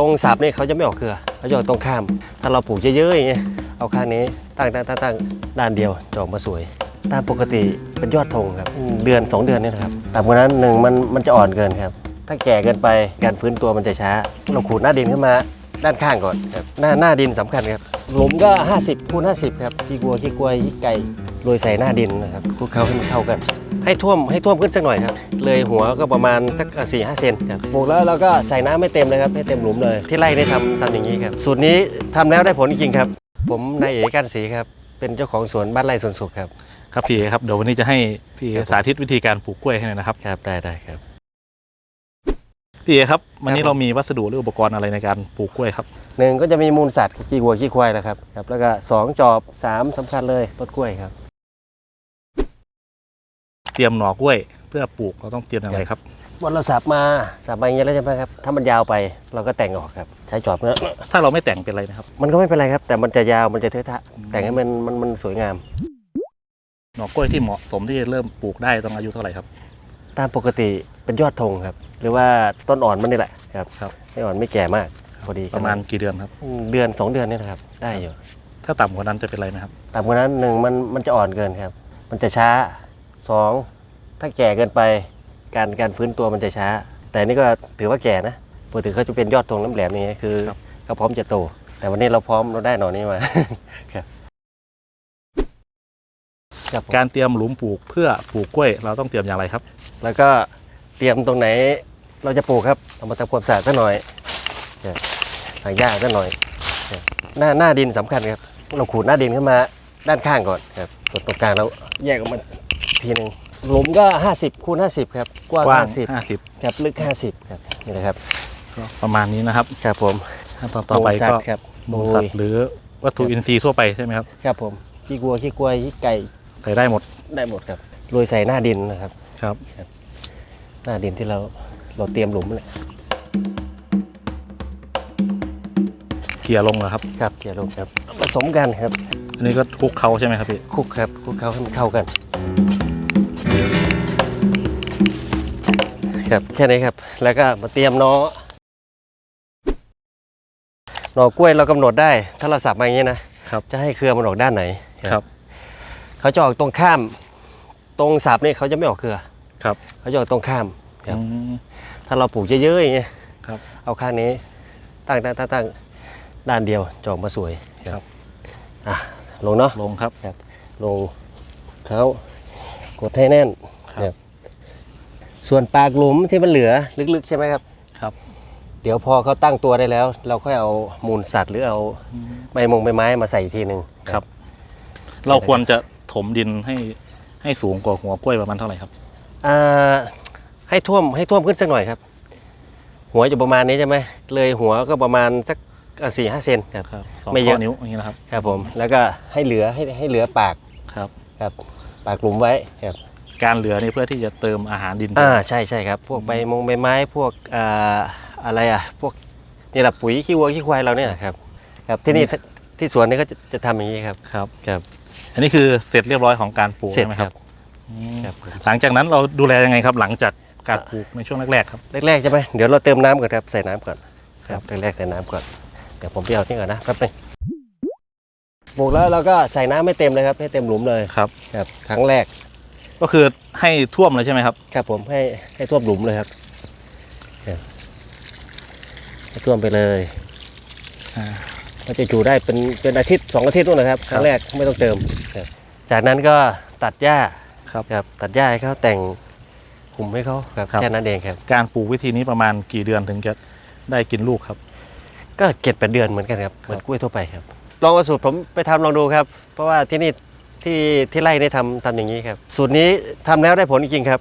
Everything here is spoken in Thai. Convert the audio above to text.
ตรงสับนี่เขาจะไม่ออกเครือเขาจะออกตรงข้าม ถ้าเราปลูกเยอะๆอย่างเงี้ยเอาข้างนี้ตั้งตั้งตั้งตั้งด้านเดียวจะออกมาสวย ตามปกติเป็นยอดธงครับอืมเดือน 2 เดือนนี่นะครับต่ำกว่านั้นหนึ่งมันมันจะอ่อนเกินครับ ถ้าแก่เกินไปการฟื้นตัวมันจะช้า เราขูดหน้าดินขึ้นมาด้านข้างก่อนครับหน้าหน้าดินสำคัญครับหลุมก็ 50คูณ50 ครับขี้วัวขี้กล้วยขี้ไก่โรยใส่หน้าดินนะครับคลุกเคล้าให้มันเข้ากัน ให้ท่วมให้ท่วมขึ้นสักหน่อยครับ เลยหัวก็ประมาณสักสี่ห้าเซนครับปลูกแล้วเราก็ใส่น้ำไม่เต็มเลยครับให้เต็มหลุมเลย ที่ไร่ได้ทำทำอย่างนี้ครับ สูตรนี้ทำแล้วได้ผลจริงๆครับ ผมนายเอกกันศรีครับ เป็นเจ้าของสวนบ้านไร่สวนสุขครับ ครับพี่เอครับเดี๋ยววันนี้จะให้พี่เอครับผมสาธิตวิธีการปลูกกล้วยให้หน่อยนะครับ ครับได้ได้ครับพี่เอครับวันนี้ครับเรามีวัสดุหรืออุปกรณ์อะไรในการปลูกกล้วยครับหนึ่งก็จะมีมูลสัตว์ขี้วัวขี้ควายนะครับครับ แล้วก็สองจอบสามสำคัญเลยต้นกล้วยครับเต รียมหน่อกล้วย เพื่อปลูกเราต้องเตรียมอย่างไรครับวันเราสับมาสับมาอย่างเงี้ยแล้วใช่ไหมครับถ้ามันยาวไปเราก็แต่งออกครับ ใช้จอบเนื้อถ้าเราไม่แต่งเป็นไรนะครับ มันก็ไม่เป็นไรครับ แต่มันจะยาวมันจะเทอะทะ แต่งให้มันมันมันสวยงาม หน่อกล้วยที่เหมาะสมที่จะเริ่มปลูกได้ต้องอายุเท่าไหร่ครับ ตามปกติเป็นยอดธงครับ หรือว่าต้นอ่อนมันนี่แหละครับครับไม่อ่อนไม่แก่มากพอดีประมาณกี่เดือนครับอืมเดือนสองเดือนนี่นะครับได้อยู่ถ้าต่ำกว่านั้นจะเป็นไรไหมครับต่ำกว่านั้นหนึ่งมันมันจะอ่อนเกินครับ มันจะช้า สองถ้าแก่เกินไปการการฟื้นตัวมันจะช้า แต่นี่ก็ถือว่าแก่นะปกติเขาจะเป็นยอดธงน้ำแหลมอย่างเงี้ยคือครับเขาพร้อมจะโต แต่วันนี้เราพร้อมเราได้หน่อนี้มาครับครับผมการเตรียมหลุมปลูกเพื่อปลูกกล้วย เราต้องเตรียมอย่างไรครับ แล้วก็เตรียมตรงไหนเราจะปลูกครับเอามาทำความสะอาดสักหน่อยครับทางหญ้าสักหน่อยครับหน้าหน้าดินสำคัญครับ เราขูดหน้าดินขึ้นมาด้านข้างก่อนครับส่วนตรงกลางเราแยกออกมา ทีหนึ่งหลุมก็ 50คูณ50 ครับกว้างกว้าง 50 50ครับลึก 50 ครับนี่นะครับก็ประมาณนี้นะครับครับผมขั้นตอนต่อไปมูลสัตก็ว์ครับมูลสัตว์หรือวัตถุอินทรีย์ทั่วไปใช่ไหมครับครับผมขี้วัวขี้กล้วยขี้ไก่ใส่ได้หมดได้หมดครับโรยใส่หน้าดินนะครับครับ หน้าดินที่เราเราเตรียมหลุมนั่นแหละเกลี่ยลงเหรอครับครับเกี่ยวลงครับผสมกันครับอันนี้ก็คลุกเขาใช่ไหมครับพี่คลุกครับคลุกเข้าให้มันเข้ากัน ครับแค่นี้ครับ แล้วก็มาเตรียมหนอหน่อกล้วยเรากำหนดได้ ถ้าเราสับมาอย่างนี้นะครับจะให้เครือมันออกด้านไหนครับเขาจะออกตรงข้าม ตรงสับนี่เขาจะไม่ออกเครือครับเขาจะออกตรงข้ามครับอืมถ้าเราปลูกเยอะๆอย่างเงี้ยครับ เอาข้างนี้ ตั้งตั้งตั้งตั้งด้านเดียวจะออกมาสวยครับอะลงเนาะลงครับลงเขากดให้แน่นครับเนี่ย ส่วนปากหลุมที่มันเหลือลึกๆ ใช่ไหมครับ ครับ เดี๋ยวพอเขาตั้งตัวได้แล้ว เราค่อยเอามูลสัตว์หรือเอาใบมงใบไม้มาใส่อีกทีหนึ่งครับ เราควรจะถมดินให้ให้สูงกว่าหัวกล้วยประมาณเท่าไหร่ครับอ่าให้ท่วมให้ท่วมขึ้นสักหน่อยครับ หัวจะประมาณนี้ใช่ไหมเลยหัวก็ประมาณสักสี่ห้าเซนครับครับสองไม่เยข้อะอนิ้วอย่างนี้นะครับ ครับผม แล้วก็ให้เหลือให้ให้เหลือปากครับ ครับ ปากหลุมไว้ครับ การเหลือนี่เพื่อที่จะเติมอาหารดินอ่าใช่ใช่ครับ พวกใบมงใบไม้พวกอ่าอะไรอะพวกนี่แหละปุ๋ยขี้วัวขี้ควายเราเนี่ยครับ ครับที่นี่ที่สวนนี่ก็จะจะทำอย่างนี้ครับครับ ครับอันนี้คือเสร็จเรียบร้อยของการปลูกเสร็จใช่ไหมคครัรับบ อืมครับหลังจากนั้นเราดูแลยังไงครับ หลังจากการปลูกในช่วงแรกๆครับ แรกๆใช่ไหมเดี๋ยวเราเติมน้ำก่อนครับใส่น้ำก่อนคครัรับบแรกๆใส่น้ำก่อนเดี๋ยวผมไปเอาที่ก่อนนะแป๊บนึงปลูกแล้วเราก็ใส่น้ำไม่เต็มเลยครับให้เต็มหลุมเลยครับ ครับครั้งแรก ก็คือให้ท่วมเลยใช่ไหมครับ ครับผมให้ให้ท่วมหลุมเลยครับครับให้ท่วมไปเลยอ่าก็จะอยู่ได้เป็นเป็นอาทิตย์สองอาทิตย์นู่นนะครับคครับรั้งแรกไม่ต้องเติมครับจากนั้นก็ตัดหญ้าครับครับ ตัดหญ้าให้เขาแต่งคุมให้เขาครับครับ แค่นั้นเองครับ การปลูกวิธีนี้ประมาณกี่เดือนถึงจะได้กินลูกครับ ก็เก็บแปดเดือนเหมือนกันครับครับ เหมือนกล้วยทั่วไปครับ ลองเอาสูตรผมไปทำลองดูครับ เพราะว่าที่นี่ ที่ที่ไร่ได้ทำทำอย่างนี้ครับ สูตรนี้ทำแล้วได้ผลจริงๆครับ